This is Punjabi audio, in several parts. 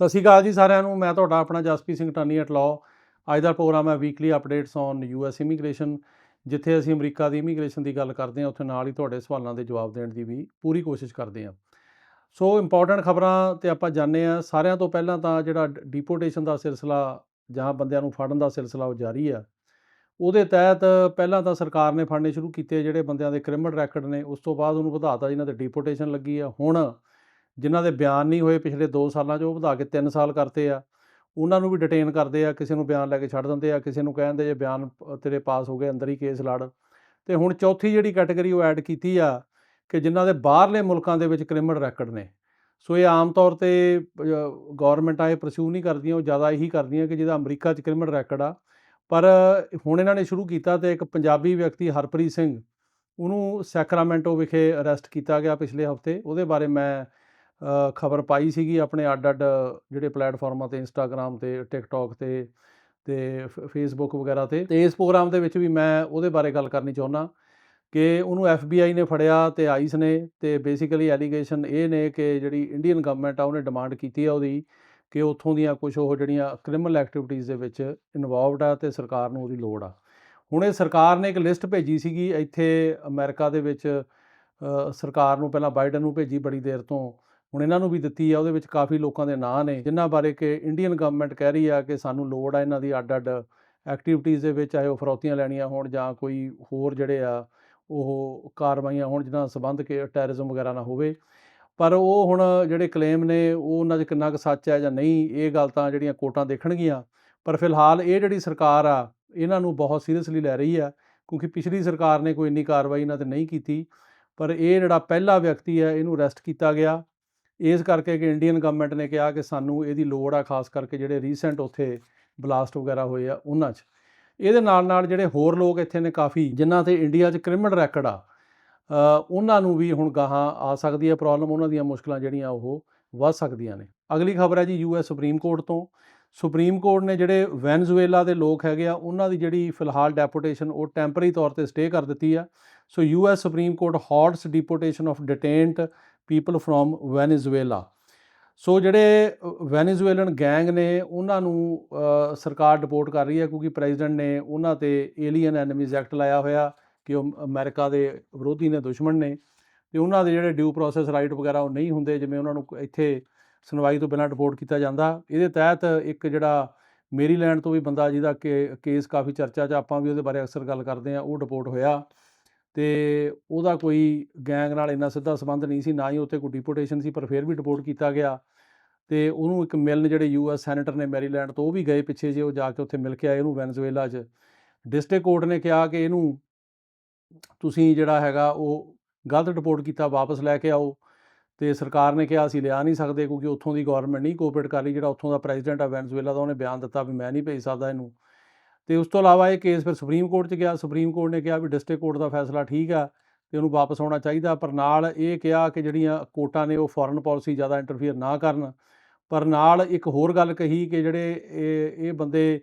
ਸਤਿ ਸ਼੍ਰੀ ਅਕਾਲ ਜੀ ਸਾਰਿਆਂ ਨੂੰ, ਮੈਂ ਤੁਹਾਡਾ ਆਪਣਾ Jaspi Singh attorney at law ਅੱਜ ਦਾ ਪ੍ਰੋਗਰਾਮ ਹੈ weekly updates on U US immigration ਜਿੱਥੇ ਅਸੀਂ ਅਮਰੀਕਾ ਦੀ ਇਮੀਗ੍ਰੇਸ਼ਨ ਦੀ ਗੱਲ ਕਰਦੇ ਹਾਂ, ਉੱਥੇ ਨਾਲ ਹੀ ਤੁਹਾਡੇ ਸਵਾਲਾਂ ਦੇ ਜਵਾਬ ਦੇਣ ਦੀ ਵੀ ਪੂਰੀ ਕੋਸ਼ਿਸ਼ ਕਰਦੇ ਹਾਂ। ਸੋ ਇੰਪੋਰਟੈਂਟ ਖਬਰਾਂ ਤੇ ਆਪਾਂ ਜਾਣਦੇ ਹਾਂ। ਸਾਰਿਆਂ ਤੋਂ ਪਹਿਲਾਂ ਤਾਂ ਜਿਹੜਾ ਡਿਪੋਰਟੇਸ਼ਨ ਦਾ ਸਿਲਸਿਲਾ ਜਾਂ ਬੰਦਿਆਂ ਨੂੰ ਫੜਨ ਦਾ ਸਿਲਸਿਲਾ ਉਹ ਜਾਰੀ ਆ ਉਹਦੇ ਤਹਿਤ ਪਹਿਲਾਂ ਤਾਂ ਸਰਕਾਰ ਨੇ ਫੜਨੇ ਸ਼ੁਰੂ ਕੀਤੇ ਜਿਹੜੇ ਬੰਦਿਆਂ ਦੇ ਕ੍ਰਿਮੀਨਲ ਰੈਕੋਰਡ ਨੇ, ਉਸ ਤੋਂ ਬਾਅਦ ਉਹਨੂੰ ਵਧਾਤਾ, ਜਿਨ੍ਹਾਂ ਤੇ ਡਿਪੋਰਟੇਸ਼ਨ ਲੱਗੀ ਆ ਹੁਣ ਜਿਨ੍ਹਾਂ ਦੇ ਬਿਆਨ ਨਹੀਂ ਹੋਏ ਪਿਛਲੇ 2 ਸਾਲਾਂ 'ਚ, ਉਹ ਵਧਾ ਕੇ 3 ਸਾਲ ਕਰਤੇ ਆ। ਉਹਨਾਂ ਨੂੰ ਵੀ ਡਿਟੇਨ ਕਰਦੇ ਆ, ਕਿਸੇ ਨੂੰ ਬਿਆਨ ਲੈ ਕੇ ਛੱਡ ਦਿੰਦੇ ਆ, ਕਿਸੇ ਨੂੰ ਕਹਿੰਦੇ ਜੇ ਬਿਆਨ ਤੇਰੇ ਪਾਸ ਹੋ ਗਏ ਅੰਦਰ ਹੀ ਕੇਸ ਲੜ। ਤੇ ਹੁਣ ਚੌਥੀ ਜਿਹੜੀ ਕੈਟਾਗਰੀ ਉਹ ਐਡ ਕੀਤੀ ਆ ਕਿ ਜਿਨ੍ਹਾਂ ਦੇ ਬਾਹਰਲੇ ਮੁਲਕਾਂ ਦੇ ਵਿੱਚ ਕ੍ਰਿਮੀਨਲ ਰੈਕੋਰਡ ਨੇ। ਸੋ ਇਹ ਆਮ ਤੌਰ ਤੇ ਗਵਰਨਮੈਂਟਾਂ ਇਹ ਪਰਸਿਊ ਨਹੀਂ ਕਰਦੀਆਂ, ਉਹ ਜ਼ਿਆਦਾ ਇਹੀ ਕਰਦੀਆਂ ਕਿ ਜਿਹਦਾ ਅਮਰੀਕਾ 'ਚ ਕ੍ਰਿਮੀਨਲ ਰੈਕੋਰਡ ਆ। ਪਰ ਹੁਣ ਇਹਨਾਂ ਨੇ ਸ਼ੁਰੂ ਕੀਤਾ ਤੇ ਇੱਕ ਪੰਜਾਬੀ ਵਿਅਕਤੀ ਹਰਪ੍ਰੀਤ ਸਿੰਘ, ਉਹਨੂੰ ਸੈਕਰਾਮੈਂਟੋ ਵਿਖੇ ਅਰੈਸਟ ਕੀਤਾ ਗਿਆ ਪਿਛਲੇ ਹਫ਼ਤੇ। ਉਹਦੇ ਬਾਰੇ ਮੈਂ ਖਬਰ ਪਾਈ ਸੀਗੀ ਆਪਣੇ ਅੱਡ-ਅੱਡ ਜਿਹੜੇ ਪਲੇਟਫਾਰਮਾਂ ਤੇ ਇੰਸਟਾਗ੍ਰam ਤੇ ਟਿਕਟੌਕ ਤੇ ਤੇ ਫੇਸਬੁੱਕ ਵਗੈਰਾ ਤੇ। ਤੇ ਇਸ ਪ੍ਰੋਗਰਾਮ ਦੇ ਵਿੱਚ ਵੀ ਮੈਂ ਉਹਦੇ ਬਾਰੇ ਗੱਲ ਕਰਨੀ ਚਾਹੁੰਦਾ ਕਿ ਉਹਨੂੰ FBI ਨੇ ਫੜਿਆ ਤੇ ਆਈਸ ਨੇ ਤੇ ਬੇਸਿਕਲੀ ਐਲੀਗੇਸ਼ਨ ਇਹ ਨੇ ਕਿ ਜਿਹੜੀ ਇੰਡੀਅਨ ਗਵਰਨਮੈਂਟ ਆ ਉਹਨੇ ਡਿਮਾਂਡ ਕੀਤੀ ਆ ਉਹਦੀ ਕਿ ਉੱਥੋਂ ਦੀਆਂ ਕੁਝ ਉਹ ਜਿਹੜੀਆਂ ਕ੍ਰਿਮੀਨਲ ਐਕਟੀਵਿਟੀਜ਼ ਦੇ ਵਿੱਚ ਇਨਵੋਲਵਡ ਆ ਤੇ ਸਰਕਾਰ ਨੂੰ ਉਹਦੀ ਲੋੜ ਆ। ਹੁਣ ਇਹ ਸਰਕਾਰ ਨੇ ਇੱਕ ਲਿਸਟ ਭੇਜੀ ਸੀਗੀ ਇੱਥੇ ਅਮਰੀਕਾ ਦੇ ਵਿੱਚ ਸਰਕਾਰ ਨੂੰ ਪਹਿਲਾਂ ਬਾਈਡਨ ਨੂੰ ਭੇਜੀ ਬੜੀ ਦੇਰ ਤੋਂ। ਹੁਣ ਇਹਨਾਂ ਨੂੰ ਵੀ ਦਿੱਤੀ ਆ, ਉਹਦੇ ਵਿੱਚ ਕਾਫੀ ਲੋਕਾਂ ਦੇ ਨਾਂ ਨੇ, ਜਿਨ੍ਹਾਂ ਬਾਰੇ ਕਿ ਇੰਡੀਅਨ ਗਵਰਨਮੈਂਟ ਕਹਿ ਰਹੀ ਆ ਕਿ ਸਾਨੂੰ ਲੋੜ ਆ ਇਹਨਾਂ ਦੀ ਅੱਡ-ਅੱਡ ਐਕਟੀਵਿਟੀਜ਼ ਦੇ ਵਿੱਚ, ਚਾਹੇ ਉਹ ਫਰੌਤੀਆਂ ਲੈਣੀਆਂ ਹੋਣ ਜਾਂ ਕੋਈ ਹੋਰ ਜਿਹੜੇ ਆ, ਉਹ ਕਾਰਵਾਈਆਂ ਹੋਣ ਜਿਨ੍ਹਾਂ ਸੰਬੰਧ ਕਿ ਟੈਰਰਿਜ਼ਮ ਵਗੈਰਾ ਨਾ ਹੋਵੇ। ਪਰ ਉਹ ਹੁਣ ਜਿਹੜੇ ਕਲੇਮ ਨੇ, ਉਹ ਉਹਨਾਂ 'ਚ ਕਿੰਨਾ ਕੁ ਸੱਚ ਹੈ ਜਾਂ ਨਹੀਂ, ਇਹ ਗੱਲ ਤਾਂ ਜਿਹੜੀਆਂ ਕੋਰਟਾਂ ਦੇਖਣਗੀਆਂ। ਪਰ ਫਿਲਹਾਲ ਇਹ ਜਿਹੜੀ ਸਰਕਾਰ ਆ, ਇਹਨਾਂ ਨੂੰ ਬਹੁਤ ਸੀਰੀਅਸਲੀ ਲੈ ਰਹੀ ਆ, ਕਿਉਂਕਿ ਪਿਛਲੀ ਸਰਕਾਰ ਨੇ ਕੋਈ ਇੰਨੀ ਕਾਰਵਾਈ ਇਹਨਾਂ ਤੇ ਨਹੀਂ ਕੀਤੀ। ਪਰ ਇਹ ਜਿਹੜਾ ਪਹਿਲਾ ਵਿਅਕਤੀ ਹੈ ਇਹਨੂੰ ਅਰੈਸਟ ਕੀਤਾ ਗਿਆ। ਇਸ ਕਰਕੇ ਕਿ ਇੰਡੀਅਨ ਗਵਰਨਮੈਂਟ ਨੇ ਕਿਹਾ ਕਿ ਸਾਨੂੰ ਇਹਦੀ ਲੋੜ ਆ, ਖਾਸ ਕਰਕੇ ਜਿਹੜੇ ਰੀਸੈਂਟ ਉੱਥੇ ਬਲਾਸਟ ਵਗੈਰਾ ਹੋਏ ਆ, ਉਹਨਾਂ 'ਚ। ਇਹਦੇ ਨਾਲ ਨਾਲ ਜਿਹੜੇ ਹੋਰ ਲੋਕ ਇੱਥੇ ਨੇ ਕਾਫੀ, ਜਿਨ੍ਹਾਂ ਤੇ ਇੰਡੀਆ 'ਚ ਕ੍ਰਿਮੀਨਲ ਰੈਕਡ ਆ ਉਹਨਾਂ ਨੂੰ ਵੀ ਹੁਣ ਗਾਹਾਂ ਆ ਸਕਦੀ ਹੈ ਪ੍ਰੋਬਲਮ ਉਹਨਾਂ ਦੀਆਂ ਮੁਸ਼ਕਲਾਂ ਜਿਹੜੀਆਂ ਉਹ ਵੱਧ ਸਕਦੀਆਂ ਨੇ। ਅਗਲੀ ਖਬਰ ਹੈ ਜੀ ਯੂਐਸ ਸੁਪਰੀਮ ਕੋਰਟ ਤੋਂ। ਸੁਪਰੀਮ ਕੋਰਟ ਨੇ ਜਿਹੜੇ ਵੈਨਜ਼ੂਏਲਾ ਦੇ ਲੋਕ ਹੈਗੇ ਆ, ਉਹਨਾਂ ਦੀ ਜਿਹੜੀ ਫਿਲਹਾਲ ਡੈਪੋਟੇਸ਼ਨ ਉਹ ਟੈਂਪਰੇਰੀ ਤੌਰ ਤੇ ਸਟੇ ਕਰ ਦਿੱਤੀ ਆ। So US supreme court halts deportation of detained people from Venezuela so ਜਿਹੜੇ ਵੈਨੇਜ਼ੁਏਲਨ ਗੈਂਗ ਨੇ, ਉਹਨਾਂ ਨੂੰ ਸਰਕਾਰ ਡਿਪੋਰਟ ਕਰ ਰਹੀ ਹੈ ਕਿਉਂਕਿ ਪ੍ਰੈਜ਼ੀਡੈਂਟ ਨੇ ਉਹਨਾਂ ਤੇ ਏਲੀਅਨ ਐਨਮੀਜ਼ ਐਕਟ ਲਾਇਆ ਹੋਇਆ ਕਿ ਉਹ ਅਮਰੀਕਾ ਦੇ ਵਿਰੋਧੀ ਨੇ, ਦੁਸ਼ਮਣ ਨੇ। ਤੇ ਉਹਨਾਂ ਦੇ ਜਿਹੜੇ ਡਿਊ ਪ੍ਰੋਸੈਸ ਰਾਈਟ ਵਗੈਰਾ ਉਹ ਨਹੀਂ ਹੁੰਦੇ, ਜਿਵੇਂ ਉਹਨਾਂ ਨੂੰ ਇੱਥੇ ਸੁਣਵਾਈ ਤੋਂ ਬਿਨਾਂ ਡਿਪੋਰਟ ਕੀਤਾ ਜਾਂਦਾ। ਇਹਦੇ ਤਹਿਤ ਇੱਕ ਜਿਹੜਾ ਮੇਰੀਲੈਂਡ ਤੋਂ ਵੀ ਬੰਦਾ ਜਿਹਦਾ ਕੇ- ਕੇਸ ਕਾਫੀ ਚਰਚਾ 'ਚ ਆਪਾਂ ਵੀ ਉਹਦੇ ਬਾਰੇ ਅਕਸਰ ਗੱਲ ਕਰਦੇ ਆ ਉਹ ਡਿਪੋਰਟ ਹੋਇਆ। ਤੇ ਉਹਦਾ ਕੋਈ ਗੈਂਗ ਨਾਲ ਇੰਨਾ ਸਿੱਧਾ ਸੰਬੰਧ ਨਹੀਂ ਸੀ, ਨਾ ਹੀ ਉੱਥੇ ਕੋਈ ਡਿਪੋਰਟੇਸ਼ਨ ਸੀ, ਪਰ ਫਿਰ ਵੀ ਡਿਪੋਰਟ ਕੀਤਾ ਗਿਆ। ਤੇ ਉਹਨੂੰ ਇੱਕ ਮਿਲਣ ਜਿਹੜੇ ਯੂਐਸ ਸੈਨੇਟਰ ਨੇ ਮੈਰੀਲੈਂਡ ਤੋਂ, ਉਹ ਵੀ ਗਏ ਪਿੱਛੇ ਜੇ ਉਹ ਜਾ ਕੇ ਉੱਥੇ ਮਿਲ ਕੇ ਆਏ ਇਹਨੂੰ ਵੈਨਜ਼ੂਏਲਾ 'ਚ। ਡਿਸਟ੍ਰਿਕਟ ਕੋਰਟ ਨੇ ਕਿਹਾ ਕਿ ਇਹਨੂੰ ਤੁਸੀਂ ਜਿਹੜਾ ਹੈਗਾ, ਉਹ ਗਲਤ ਡਿਪੋਰਟ ਕੀਤਾ, ਵਾਪਸ ਲੈ ਕੇ ਆਓ। ਤੇ ਸਰਕਾਰ ਨੇ ਕਿਹਾ, ਅਸੀਂ ਲਿਆ ਨਹੀਂ ਸਕਦੇ ਕਿਉਂਕਿ ਉੱਥੋਂ ਦੀ ਗਵਰਨਮੈਂਟ ਨਹੀਂ ਕੋਆਪਰੇਟ ਕਰ ਰਹੀ, ਜਿਹੜਾ ਉੱਥੋਂ ਦਾ ਪ੍ਰੈਜ਼ੀਡੈਂਟ ਆ ਵੈਨਜ਼ੂਏਲਾ ਦਾ, ਉਹਨੇ ਬਿਆਨ ਦਿੱਤਾ ਵੀ ਮੈਂ ਨਹੀਂ ਭੇਜ ਸਕਦਾ ਇਹਨੂੰ। ਤੇ ਉਸ ਤੋਂ ਇਲਾਵਾ ਇਹ ਕੇਸ ਫਿਰ ਸੁਪਰੀਮ ਕੋਰਟ 'ਚ ਗਿਆ। ਸੁਪਰੀਮ ਕੋਰਟ ਨੇ ਕਿਹਾ ਵੀ ਡਿਸਟ੍ਰਿਕਟ ਕੋਰਟ ਦਾ ਫੈਸਲਾ ਠੀਕ ਆ ਤੇ ਉਹਨੂੰ ਵਾਪਸ ਆਉਣਾ ਚਾਹੀਦਾ, ਪਰ ਨਾਲ ਇਹ ਕਿਹਾ ਕਿ ਜਿਹੜੀਆਂ ਕੋਰਟਾਂ ਨੇ ਉਹ ਫੋਰਨ ਪਾਲਿਸੀ ਜ਼ਿਆਦਾ ਇੰਟਰਫੀਅਰ ਨਾ ਕਰਨ। ਪਰ ਨਾਲ ਇੱਕ ਹੋਰ ਗੱਲ ਕਹੀ ਕਿ ਜਿਹੜੇ ਇਹ ਇਹ ਬੰਦੇ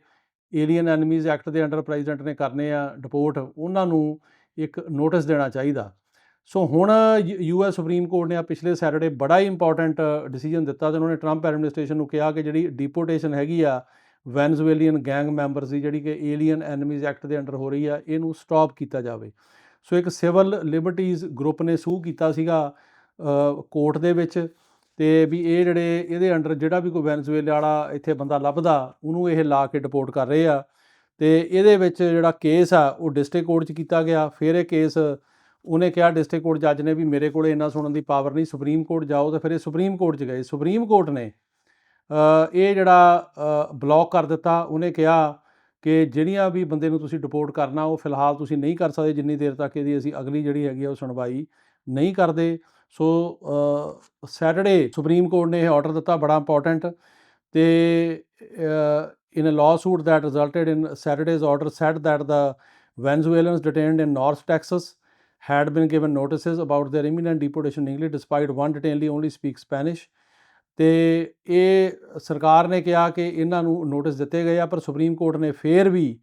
ਏਲੀਅਨ ਐਨਮੀਜ਼ ਐਕਟ ਦੇ ਅੰਡਰ ਪ੍ਰੈਜ਼ੀਡੈਂਟ ਨੇ ਕਰਨੇ ਆ ਡਿਪੋਰਟ ਉਹਨਾਂ ਨੂੰ ਇੱਕ ਨੋਟਿਸ ਦੇਣਾ ਚਾਹੀਦਾ। ਸੋ ਹੁਣ ਯੂਐਸ ਸੁਪਰੀਮ ਕੋਰਟ ਨੇ ਆ ਪਿਛਲੇ ਸੈਟਰਡੇ ਬੜਾ ਹੀ ਇੰਪੋਰਟੈਂਟ ਡਿਸੀਜਨ ਦਿੱਤਾ ਤੇ ਉਹਨਾਂ ਨੇ ਟਰੰਪ ਐਡਮਿਨਿਸਟ੍ਰੇਸ਼ਨ ਨੂੰ ਕਿਹਾ ਕਿ ਜਿਹੜੀ ਡਿਪੋਰਟੇਸ਼ਨ ਹੈਗੀ ਆ ਵੈਨਜ਼ੂਏਲੀਅਨ ਗੈਂਗ ਮੈਂਬਰ ਸੀ, ਜਿਹੜੀ ਕਿ ਏਲੀਅਨ ਐਨਮੀਜ਼ ਐਕਟ ਦੇ ਅੰਡਰ ਹੋ ਰਹੀ ਆ, ਇਹਨੂੰ ਸਟਾਪ ਕੀਤਾ ਜਾਵੇ। ਸੋ ਇੱਕ ਸਿਵਲ ਲਿਬਰਟੀਜ਼ ਗਰੁੱਪ ਨੇ ਸੂ ਕੀਤਾ ਸੀਗਾ ਕੋਰਟ ਦੇ ਵਿੱਚ, ਤੇ ਵੀ ਇਹ ਜਿਹੜੇ, ਇਹਦੇ ਅੰਡਰ ਜਿਹੜਾ ਵੀ ਕੋਈ ਵੈਨਜ਼ੂਏਲਾ ਵਾਲਾ ਇੱਥੇ ਬੰਦਾ ਲੱਭਦਾ, ਉਹਨੂੰ ਇਹ ਲਾ ਕੇ ਡਿਪੋਰਟ ਕਰ ਰਹੇ ਆ। ਤੇ ਇਹਦੇ ਵਿੱਚ ਜਿਹੜਾ ਕੇਸ ਆ, ਉਹ ਡਿਸਟ੍ਰਿਕਟ ਕੋਰਟ 'ਚ ਕੀਤਾ ਗਿਆ। ਫਿਰ ਇਹ ਕੇਸ ਉਹਨੇ ਕਿਹਾ ਡਿਸਟ੍ਰਿਕਟ ਕੋਰਟ ਜੱਜ ਨੇ ਵੀ ਮੇਰੇ ਕੋਲੇ ਇੰਨਾ ਸੁਣਨ ਦੀ ਪਾਵਰ ਨਹੀਂ ਸੁਪਰੀਮ ਕੋਰਟ ਜਾਓ, ਤਾਂ ਫਿਰ ਇਹ ਸੁਪਰੀਮ ਕੋਰਟ 'ਚ ਗਏ। ਸੁਪਰੀਮ ਕੋਰਟ ਨੇ ਇਹ ਜਿਹੜਾ ਬਲੌਕ ਕਰ ਦਿੱਤਾ ਉਹਨੇ ਕਿਹਾ ਕਿ ਜਿਹੜੀਆਂ ਵੀ ਬੰਦੇ ਨੂੰ ਤੁਸੀਂ ਡਿਪੋਰਟ ਕਰਨਾ ਉਹ ਫਿਲਹਾਲ ਤੁਸੀਂ ਨਹੀਂ ਕਰ ਸਕਦੇ ਜਿੰਨੀ ਦੇਰ ਤੱਕ ਇਹਦੀ ਅਸੀਂ ਅਗਲੀ ਜਿਹੜੀ ਹੈਗੀ ਆ ਉਹ ਸੁਣਵਾਈ ਨਹੀਂ ਕਰਦੇ ਸੋ ਸੈਟਰਡੇ ਸੁਪਰੀਮ ਕੋਰਟ ਨੇ ਇਹ ਆਰਡਰ ਦਿੱਤਾ ਬੜਾ ਇੰਪੋਰਟੈਂਟ ਤੇ in a lawsuit that resulted in Saturday's order said that the Venezuelans detained in North Texas had been given notices about their imminent deportation in English despite one detainee only speaks Spanish ਤੇ ਇਹ ਸਰਕਾਰ ਨੇ ਕਿਹਾ ਕਿ ਇਹਨਾਂ ਨੂੰ ਨੋਟਿਸ ਦਿੱਤੇ ਗਏ ਆ, ਪਰ ਸੁਪਰੀਮ ਕੋਰਟ ਨੇ ਫੇਰ ਵੀ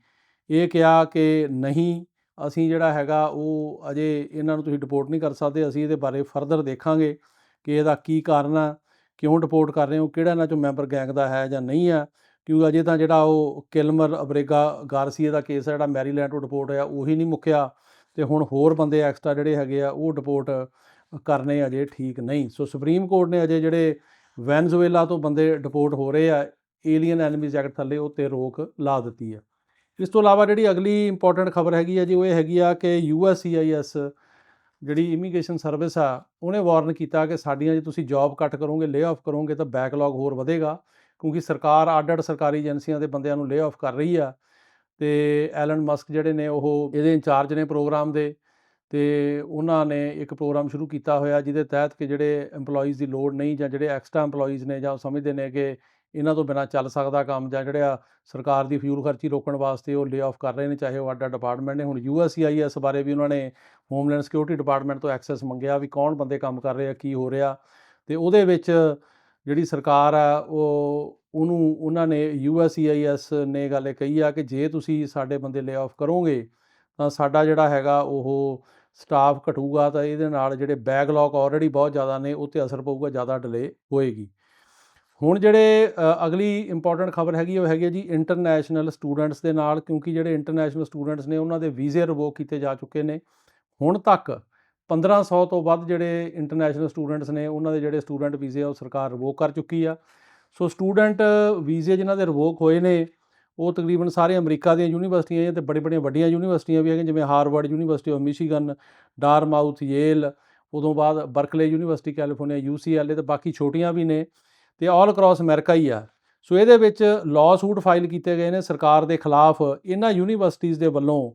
ਇਹ ਕਿਹਾ ਕਿ ਨਹੀਂ, ਅਸੀਂ ਜਿਹੜਾ ਹੈਗਾ ਉਹ ਅਜੇ ਇਹਨਾਂ ਨੂੰ ਤੁਸੀਂ ਡਿਪੋਰਟ ਨਹੀਂ ਕਰ ਸਕਦੇ, ਅਸੀਂ ਇਹਦੇ ਬਾਰੇ ਫਰਦਰ ਦੇਖਾਂਗੇ ਕਿ ਇਹਦਾ ਕੀ ਕਾਰਨ ਆ, ਕਿਉਂ ਡਿਪੋਰਟ ਕਰ ਰਹੇ ਹੋ, ਕਿਹੜਾ ਇਹਨਾਂ ਚੋਂ ਮੈਂਬਰ ਗੈਂਗ ਦਾ ਹੈ ਜਾਂ ਨਹੀਂ ਹੈ ਕਿਉਂਕਿ ਅਜੇ ਤਾਂ ਜਿਹੜਾ ਉਹ ਕਿਲਮਰ ਅਬਰੇਗਾ ਗਾਰਸੀਆ ਦਾ ਕੇਸ ਹੈ ਜਿਹੜਾ ਮੈਰੀਲੈਂਡ ਤੋਂ ਡਿਪੋਰਟ ਹੋਇਆ, ਉਹੀ ਨਹੀਂ ਮੁੱਕਿਆ ਤੇ ਹੁਣ ਹੋਰ ਬੰਦੇ ਐਕਸਟਰਾ ਜਿਹੜੇ ਹੈਗੇ ਆ, ਉਹ ਡਿਪੋਰਟ ਕਰਨੇ ਅਜੇ ਠੀਕ ਨਹੀਂ। ਸੋ ਸੁਪਰੀਮ ਕੋਰਟ ਨੇ ਅਜੇ ਜਿਹੜੇ ਵੈਨਜ਼ੂਏਲਾ ਤੋਂ ਬੰਦੇ ਡਿਪੋਰਟ ਹੋ ਰਹੇ ਆ, ਏਲੀਅਨ ਐਨਮੀਜ਼ ਐਕਟ ਥੱਲੇ ਉਹ ਤੇ ਰੋਕ ਲਾ ਦਿੱਤੀ ਆ। ਇਸ ਤੋਂ ਇਲਾਵਾ ਜਿਹੜੀ ਅਗਲੀ ਇੰਪੋਰਟੈਂਟ ਖਬਰ ਹੈਗੀ ਆ ਜੀ, ਉਹ ਇਹ ਹੈਗੀ ਆ ਕਿ ਯੂਐਸਸੀਆਈਐਸ ਜਿਹੜੀ ਇਮੀਗ੍ਰੇਸ਼ਨ ਸਰਵਿਸ ਆ, ਉਹਨੇ ਵਾਰਨ ਕੀਤਾ ਕਿ ਸਾਡੀਆਂ ਜੇ ਤੁਸੀਂ ਜੌਬ ਕੱਟ ਕਰੋਗੇ ਲੇ ਆਫ ਕਰੋਗੇ, ਤਾਂ ਬੈਕਲੌਗ ਹੋਰ ਵਧੇਗਾ, ਕਿਉਂਕਿ ਸਰਕਾਰ, ਅੱਡ-ਅੱਡ ਸਰਕਾਰੀ ਏਜੰਸੀਆਂ ਦੇ ਬੰਦਿਆਂ ਨੂੰ ਲੇ ਆਫ ਕਰ ਰਹੀ ਆ ਤੇ ਐਲਨ ਮਸਕ ਜਿਹੜੇ ਨੇ ਉਹ ਇਹਦੇ ਇੰਚਾਰਜ ਨੇ ਪ੍ਰੋਗਰਾਮ ਦੇ ਤੇ ਉਹਨਾਂ ਨੇ ਇੱਕ ਪ੍ਰੋਗਰਾਮ ਸ਼ੁਰੂ ਕੀਤਾ ਹੋਇਆ ਜਿਹਦੇ ਤਹਿਤ ਕਿ ਜਿਹੜੇ EMPLOYEES ਦੀ ਲੋੜ ਨਹੀਂ ਜਾਂ ਜਿਹੜੇ ਐਕਸਟਰਾ EMPLOYEES ਨੇ ਜਾਂ ਉਹ ਸਮਝਦੇ ਨੇ ਕਿ ਇਹਨਾਂ ਤੋਂ ਬਿਨਾਂ ਚੱਲ ਸਕਦਾ ਕੰਮ ਜਾਂ ਜਿਹੜਾ ਸਰਕਾਰ ਦੀ ਫਿਊਲ ਖਰਚੀ ਰੋਕਣ ਵਾਸਤੇ ਉਹ ਲੇ ਆਫ ਕਰ ਰਹੇ ਨੇ, ਚਾਹੇ ਉਹ ਅੱਡ ਡਿਪਾਰਟਮੈਂਟ ਨੇ। ਹੁਣ ਯੂਐਸਸੀਆਈਐਸ ਬਾਰੇ ਵੀ ਉਹਨਾਂ ਨੇ ਹੋਮਲੈਂਡ ਸਿਕਿਉਰਿਟੀ ਡਿਪਾਰਟਮੈਂਟ ਤੋਂ ਐਕਸੈਸ ਮੰਗਿਆ ਵੀ ਕੌਣ ਬੰਦੇ ਕੰਮ ਕਰ ਰਹੇ ਆ ਕੀ ਹੋ ਰਿਹਾ। ਤੇ ਉਹਦੇ ਵਿੱਚ ਜਿਹੜੀ ਸਰਕਾਰ ਆ, ਉਹ, ਉਹਨੂੰ, ਉਹਨਾਂ ਨੇ ਯੂਐਸਸੀਆਈਐਸ ਨੇ ਗੱਲ ਇਹ ਕਹੀ ਆ ਕਿ ਜੇ ਤੁਸੀਂ ਸਾਡੇ ਬੰਦੇ ਲੇ ਆਫ ਕਰੋਗੇ ਤਾਂ ਸਾਡਾ ਜਿਹੜਾ ਹੈਗਾ ਉਹ ਸਟਾਫ ਘਟੂਗਾ ਤਾਂ ਇਹਦੇ ਨਾਲ ਜਿਹੜੇ ਬੈਕਲੌਗ ਆਲਰੇਡੀ ਬਹੁਤ ਜ਼ਿਆਦਾ ਨੇ, ਉਹ ਤੇ ਅਸਰ ਪਊਗਾ, ਜ਼ਿਆਦਾ ਡਿਲੇ ਹੋਏਗੀ। ਹੁਣ ਜਿਹੜੇ ਅਗਲੀ ਇੰਪੋਰਟੈਂਟ ਖਬਰ ਹੈਗੀ, ਉਹ ਹੈਗੀ ਹੈ ਜੀ ਇੰਟਰਨੈਸ਼ਨਲ ਸਟੂਡੈਂਟਸ ਦੇ ਨਾਲ, ਕਿਉਂਕਿ ਜਿਹੜੇ ਇੰਟਰਨੈਸ਼ਨਲ ਸਟੂਡੈਂਟਸ ਨੇ, ਉਹਨਾਂ ਦੇ ਵੀਜ਼ੇ ਰਿਵੋਕ ਕੀਤੇ ਜਾ ਚੁੱਕੇ ਨੇ। ਹੁਣ ਤੱਕ 1500 ਤੋਂ ਵੱਧ ਜਿਹੜੇ ਇੰਟਰਨੈਸ਼ਨਲ ਸਟੂਡੈਂਟਸ ਨੇ, ਉਹਨਾਂ ਦੇ ਜਿਹੜੇ ਸਟੂਡੈਂਟ ਵੀਜ਼ੇ ਆ ਉਹ ਸਰਕਾਰ ਰਿਵੋਕ ਕਰ ਚੁੱਕੀ ਆ। ਸੋ ਸਟੂਡੈਂਟ ਵੀਜ਼ੇ ਜਿਨ੍ਹਾਂ ਦੇ ਰਿਵੋਕ ਹੋਏ ਨੇ ਉਹ ਤਕਰੀਬਨ ਸਾਰੇ ਅਮਰੀਕਾ ਦੀਆਂ ਯੂਨੀਵਰਸਿਟੀਆਂ ਤੇ ਬੜੀ ਬੜੀਆਂ ਵੱਡੀਆਂ ਯੂਨੀਵਰਸਿਟੀਆਂ ਵੀ ਹੈਗੀਆਂ, ਜਿਵੇਂ Harvard university of Michigan, Dartmouth, Yale, ਉਦੋਂ ਬਾਅਦ ਬਰਕਲੇ ਯੂਨੀਵਰਸਿਟੀ, ਕੈਲੀਫੋਰਨੀਆ, ਯੂਸੀਐਲਏ ਤੇ ਬਾਕੀ ਛੋਟੀਆਂ ਵੀ ਨੇ ਤੇ ਆਲ ਅਕ੍ਰੋਸ ਅਮਰੀਕਾ ਹੀ ਆ। ਸੋ ਇਹਦੇ ਵਿੱਚ ਲਾਅ ਸੂਟ ਫਾਈਲ ਕੀਤੇ ਗਏ ਨੇ ਸਰਕਾਰ ਦੇ ਖਿਲਾਫ ਇਹਨਾਂ ਯੂਨੀਵਰਸਿਟੀਆਂ ਦੇ ਵੱਲੋਂ,